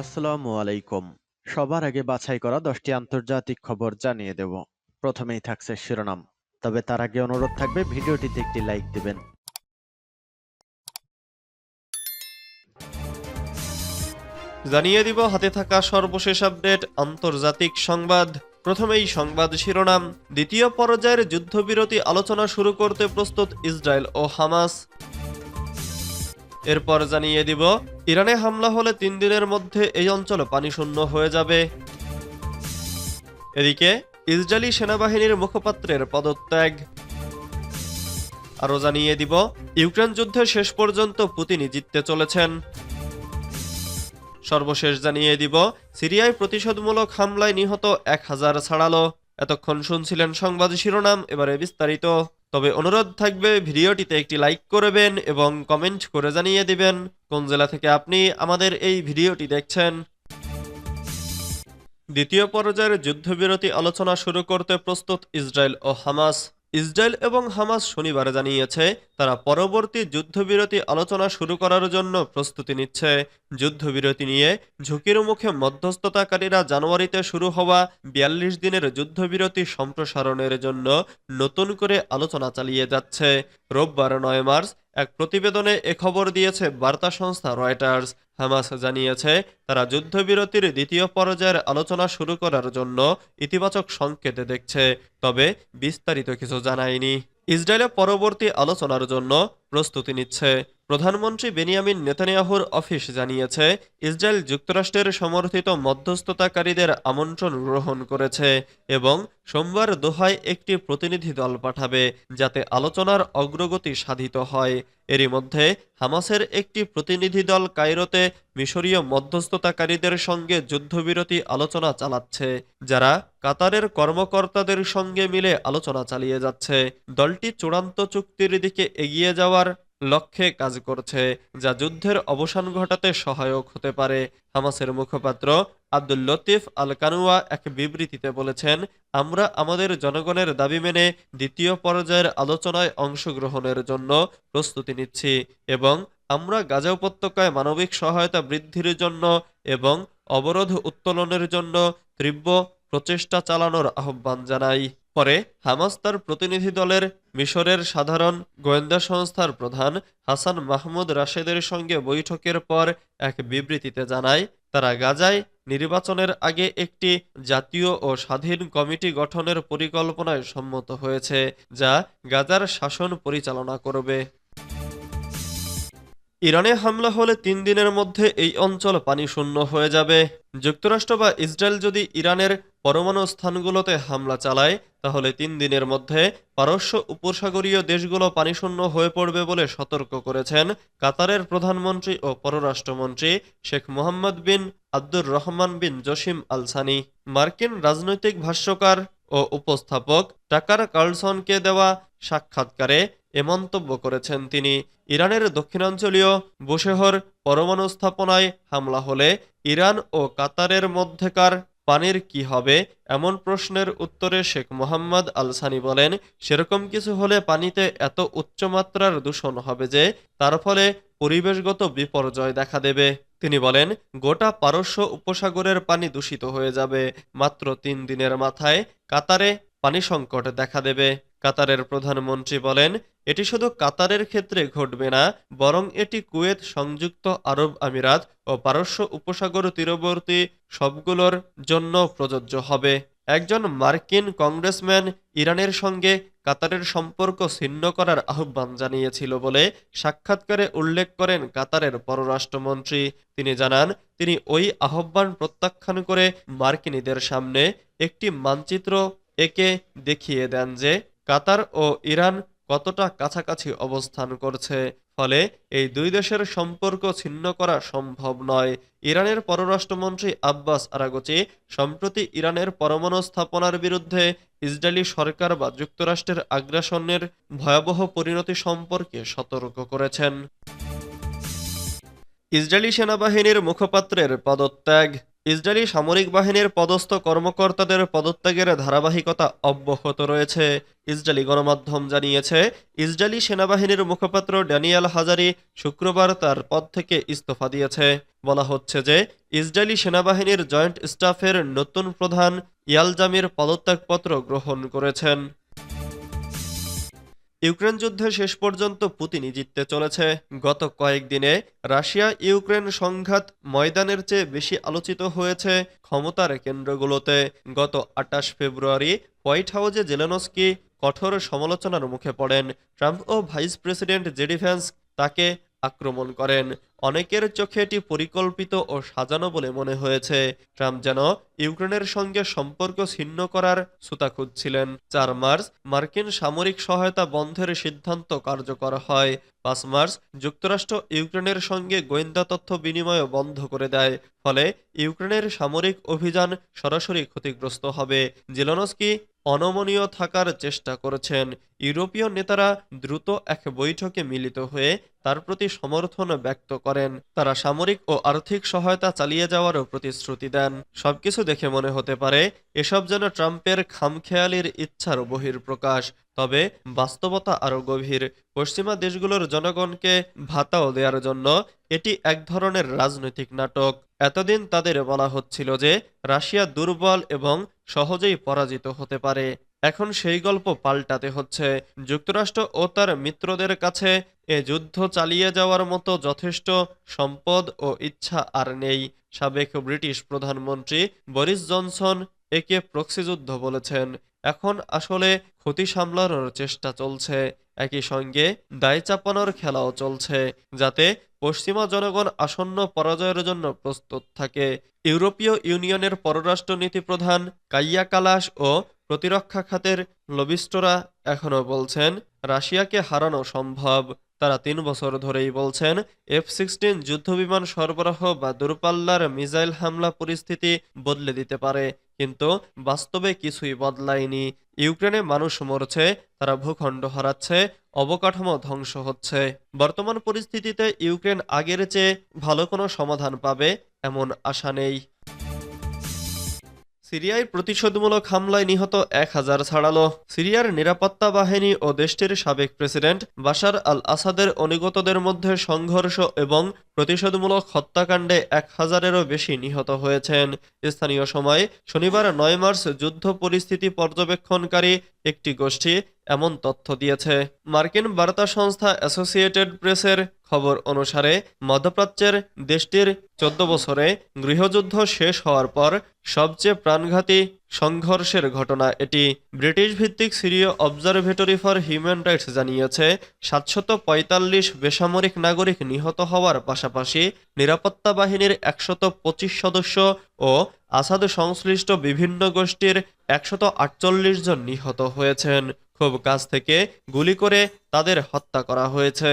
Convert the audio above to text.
আসসালামু আলাইকুম। সবার আগে বাছাই করা দশটি আন্তর্জাতিক খবর জানিয়ে দেব। প্রথমেই থাকছে শিরোনাম। তবে তার আগে অনুরোধ থাকবে, ভিডিওটিতে একটি লাইক দিবেন। জানিয়ে দিব, হাতে থাকা সর্বশেষ আপডেট, আন্তর্জাতিক সংবাদ। প্রথমেই সংবাদ শিরোনাম। দ্বিতীয় পর্যায়ের যুদ্ধবিরতি আলোচনা শুরু করতে প্রস্তুত ইসরায়েল ও হামাস। এরপর জানিয়ে দিব, ইরানে হামলা হলে তিন দিনের মধ্যে এই অঞ্চল পানিশূন্য হয়ে যাবে। এদিকে, ইসরায়েলি সেনাবাহিনীর মুখপাত্রের পদত্যাগ। আরও জানিয়ে দিব, ইউক্রেন যুদ্ধে শেষ পর্যন্ত পুতিনই জিততে চলেছেন। সর্বশেষ জানিয়ে দিব, সিরিয়ায় প্রতিশোধমূলক হামলায় নিহত এক হাজার ছাড়ালো। এতক্ষণ শুনছিলেন সংবাদ শিরোনাম, এবারে বিস্তারিত। তবে অনুরোধ থাকবে, ভিডিওটিতে একটি লাইক করবেন এবং কমেন্ট করে জানিয়ে দিবেন কোন জেলা থেকে আপনি আমাদের এই ভিডিওটি দেখছেন। দ্বিতীয় পর্যায়ের যুদ্ধবিরতি আলোচনা শুরু করতে প্রস্তুত ইসরায়েল ও হামাস। ইসরায়েল এবং হামাস শনিবার জানিয়েছে, তারা পরবর্তী যুদ্ধবিরতি আলোচনা শুরু করার জন্য প্রস্তুতি নিচ্ছে। যুদ্ধবিরতি নিয়ে ঝুঁকির মুখে মধ্যস্থতাকারীরা জানুয়ারিতে শুরু হওয়া বিয়াল্লিশ দিনের যুদ্ধবিরতি সম্প্রসারণের জন্য নতুন করে আলোচনা চালিয়ে যাচ্ছে। রোববার নয় মার্চ এক প্রতিবেদনে এ খবর দিয়েছে, বার্তা সংস্থা রয়টার্স। হামাস জানিয়েছে, তারা যুদ্ধবিরতির দ্বিতীয় পর্যায়ের আলোচনা শুরু করার জন্য ইতিবাচক সংকেত দেখছে, তবে বিস্তারিত কিছু জানায়নি। ইসরায়েলের পরবর্তী আলোচনার জন্য প্রস্তুতি নিচ্ছে। প্রধানমন্ত্রী বেনিয়ামিন নেতানিয়াহুর অফিস জানিয়েছে, ইসরায়েল যুক্তরাষ্ট্রের সমর্থিত মধ্যস্থতাকারীদের আমন্ত্রণ গ্রহণ করেছে এবং সোমবার দোহায় একটি প্রতিনিধি দল পাঠাবে যাতে আলোচনার অগ্রগতি সাধিত হয়। এরই মধ্যে হামাসের একটি প্রতিনিধি দল কায়রোতে মিশরীয় মধ্যস্থতাকারীদের সঙ্গে যুদ্ধবিরতি আলোচনা চালাচ্ছে, যারা কাতারের কর্মকর্তাদের সঙ্গে মিলে আলোচনা চালিয়ে যাচ্ছে। দলটি চূড়ান্ত চুক্তির দিকে এগিয়ে যাওয়ার লক্ষ্যে কাজ করছে, যা যুদ্ধের অবসান ঘটাতে সহায়ক হতে পারে, হামাসের মুখপাত্র আব্দুল লতিফ আল কানুয়া এক বিবৃতিতে বলেছেন, আমরা আমাদের জনগণের দাবি মেনে দ্বিতীয় পর্যায়ের আলোচনায় অংশগ্রহণের জন্য প্রস্তুতি নিচ্ছি এবং আমরা গাজা উপত্যকায় মানবিক সহায়তা বৃদ্ধির জন্য এবং অবরোধ উত্তোলনের জন্য তীব্র প্রচেষ্টা চালানোর আহ্বান জানাই। পরে হামাস তার প্রতিনিধি দলের মিশরের সাধারণ গোয়েন্দা সংস্থার প্রধান হাসান মাহমুদ রাশেদের সঙ্গে বৈঠকের পর এক বিবৃতিতে জানায়, তারা গাজায় নির্বাচনের আগে একটি জাতীয় ও স্বাধীন কমিটি গঠনের পরিকল্পনায় সম্মত হয়েছে, যা গাজার শাসন পরিচালনা করবে। ইরানে হামলা হলে তিন দিনের মধ্যে এই অঞ্চল পানি শূন্য হয়ে যাবে। যুক্তরাষ্ট্র বা ইসরায়েল যদি ইরানের পরমাণু স্থানগুলোতে হামলা চালায়, তাহলে তিন দিনের মধ্যে পারস্য উপসাগরীয় দেশগুলো পানিশূন্য হয়ে পড়বে বলে সতর্ক করেছেন কাতারের প্রধানমন্ত্রী ও পররাষ্ট্রমন্ত্রী শেখ মোহাম্মদ বিন আব্দুর রহমান বিন জসিম আল সানি মার্কিন রাজনৈতিক ভাষ্যকার ও উপস্থাপক টাকার কার্লসনকে দেওয়া সাক্ষাৎকারে এ মন্তব্য করেছেন তিনি। ইরানের দক্ষিণাঞ্চলীয় বুশেহর পরমাণু স্থাপনায় হামলা হলে ইরান ও কাতারের মধ্যেকার পানির কি হবে? এমন প্রশ্নের উত্তরে শেখ মোহাম্মদ আলসানি বলেন, সেরকম কিছু হলে পানিতে এত উচ্চমাত্রার দূষণ হবে যে তার ফলে পরিবেশগত বিপর্যয় দেখা দেবে। তিনি বলেন, গোটা পারস্য উপসাগরের পানি দূষিত হয়ে যাবে। মাত্র তিন দিনের মাথায় কাতারে পানি সংকট দেখা দেবে। কাতারের প্রধানমন্ত্রী বলেন, এটি শুধু কাতারের ক্ষেত্রে ঘটবে না, বরং এটি কুয়েত, সংযুক্ত আরব আমিরাত ও পারস্য উপসাগর তীরবর্তী সবগুলোর জন্য প্রযোজ্য হবে। একজন মার্কিন কংগ্রেসম্যান ইরানের সঙ্গে কাতারের সম্পর্ক ছিন্ন করার আহ্বান জানিয়েছিল বলে সাক্ষাৎকারে উল্লেখ করেন কাতারের পররাষ্ট্রমন্ত্রী। তিনি জানান, তিনি ওই আহ্বান প্রত্যাখ্যান করে মার্কিনীদের সামনে একটি মানচিত্র একে দেখিয়ে দেন যে কাতার ও ইরান কতটা কাছাকাছি অবস্থান করছে, ফলে এই দুই দেশের সম্পর্ক ছিন্ন করা সম্ভব নয়। ইরানের পররাষ্ট্রমন্ত্রী আব্বাস আরাগচি সম্প্রতি ইরানের পরমাণু স্থাপনার বিরুদ্ধে ইসরায়েলি সরকার বা যুক্তরাষ্ট্রের আগ্রাসনের ভয়াবহ পরিণতি সম্পর্কে সতর্ক করেছেন। ইসরায়েলি সেনাবাহিনীর মুখপাত্রের পদত্যাগ ইসরায়েলি সামরিক বাহিনীর পদস্থ কর্মকর্তাদের পদত্যাগের ধারাবাহিকতা অব্যাহত রয়েছে। ইসরায়েলি গণমাধ্যম জানিয়েছে, ইসরায়েলি সেনাবাহিনীর মুখপাত্র ড্যানিয়াল হাজারি শুক্রবার তার পদ থেকে ইস্তফা দিয়েছে। বলা হচ্ছে যে, ইসরায়েলি সেনাবাহিনীর জয়েন্ট স্টাফের নতুন প্রধান ইয়ালজামির পদত্যাগপত্র গ্রহণ করেছেন। ইউক্রেন যুদ্ধে শেষ পর্যন্ত পুতিনই জিততে চলেছে। গত কয়েকদিনে রাশিয়া ইউক্রেন সংঘাত ময়দানের চেয়ে বেশি আলোচিত হয়েছে ক্ষমতার কেন্দ্রগুলোতে। গত আটাশ ফেব্রুয়ারি হোয়াইট হাউসে জেলেনস্কি কঠোর সমালোচনার মুখে পড়েন। ট্রাম্প ও ভাইস প্রেসিডেন্ট জেডিফেন্স তাকে আক্রমণ করেন। অনেকের চোখে এটি পরিকল্পিত ও সাজানো বলে মনে হয়েছে। ট্রাম্প যেন ইউক্রেনের সঙ্গে সম্পর্ক ছিন্ন করার সুতা খুঁজছিলেন চার মার্চ, মার্কিন সামরিক সহায়তা বন্ধের সিদ্ধান্ত কার্যকর হয়। পাঁচ মার্চ, যুক্তরাষ্ট্র ইউক্রেনের সঙ্গে গোয়েন্দা তথ্য বিনিময় বন্ধ করে দেয়। ফলে ইউক্রেনের সামরিক অভিযান সরাসরি ক্ষতিগ্রস্ত হবে। জেলনস্কি অনমনীয় থাকার চেষ্টা করেছেন। ইউরোপীয় নেতারা দ্রুত এক বৈঠকে মিলিত হয়ে তার প্রতি সমর্থন ব্যক্ত করেন। তারা সামরিক ও আর্থিক সহায়তা চালিয়ে যাওয়ারও প্রতিশ্রুতি দেন। সবকিছু দেখে মনে হতে পারে, এসব যেন ট্রাম্পের খামখেয়ালির ইচ্ছার বহির্প্রকাশ তবে বাস্তবতা আরও গভীর। পশ্চিমা দেশগুলোর জনগণকে ভাতাও দেওয়ার জন্য এটি এক ধরনের রাজনৈতিক নাটক। এতদিন তাদের বলা হচ্ছিল যে, রাশিয়া দুর্বল এবং সহজেই পরাজিত হতে পারে। এখন সেই গল্প পাল্টাতে হচ্ছে। যুক্তরাষ্ট্র ও তার মিত্রদের কাছে এ যুদ্ধ চালিয়ে যাওয়ার মতো যথেষ্ট সম্পদ ও ইচ্ছা আর নেই, সাবেক ব্রিটিশ প্রধানমন্ত্রী বরিস জনসন একে প্রক্সি যুদ্ধ বলেছেন। এখন আসলে ক্ষতি সামলানোর চেষ্টা চলছে। একই সঙ্গে দায় চাপানোর খেলাও চলছে, যাতে পশ্চিমা জনগণ আসন্ন পরাজয়ের জন্য প্রস্তুত থাকে। ইউরোপীয় ইউনিয়নের পররাষ্ট্রনীতি প্রধান কাইয়া কালাস ও প্রতিরক্ষা খাতের লবিস্টরা এখনও বলছেন, রাশিয়াকে হারানো সম্ভব। তারা তিন বছর ধরেই বলছেন, এফ সিক্সটিন যুদ্ধবিমান সরবরাহ বা দূরপাল্লার মিসাইল হামলা পরিস্থিতি বদলে দিতে পারে, কিন্তু বাস্তবে কিছুই বদলায়নি। ইউক্রেনে মানুষ মরছে, তারা ভূখণ্ড হারাচ্ছে, অবকাঠামো ধ্বংস হচ্ছে। বর্তমান পরিস্থিতিতে ইউক্রেন আগের চেয়ে ভালো কোনো সমাধান পাবে এমন আশা নেই। সিরিয়ায় প্রতিশোধমূলক হামলায় নিহত এক হাজার ছাড়ালো। সিরিয়ার নিরাপত্তা বাহিনী ও দেশটির সাবেক প্রেসিডেন্ট বাশার আল আসাদের অনুগতদের মধ্যে সংঘর্ষ এবং প্রতিশোধমূলক হত্যাকাণ্ডে এক হাজারেরও বেশি নিহত হয়েছেন। স্থানীয় সময় শনিবার নয় মার্চ যুদ্ধ পরিস্থিতি পর্যবেক্ষণকারী একটি গোষ্ঠী এমন তথ্য দিয়েছে। মার্কিন বার্তা সংস্থা অ্যাসোসিয়েটেড প্রেসের খবর অনুসারে, মধ্যপ্রাচ্যের দেশটির চোদ্দ বছরে গৃহযুদ্ধ শেষ হওয়ার পর সবচেয়ে প্রাণঘাতী সংঘর্ষের ঘটনা। এটি ব্রিটিশ ভিত্তিক সিরিয় অবজারভেটরি ফর হিউম্যান রাইটস জানিয়েছে, সাতশত পঁয়তাল্লিশ বেসামরিক নাগরিক নিহত হওয়ার পাশাপাশি নিরাপত্তা বাহিনীর একশত পঁচিশ সদস্য ও আসাদ সংশ্লিষ্ট বিভিন্ন গোষ্ঠীর একশত আটচল্লিশ জন নিহত হয়েছেন। খুব কাছ থেকে গুলি করে তাদের হত্যা করা হয়েছে।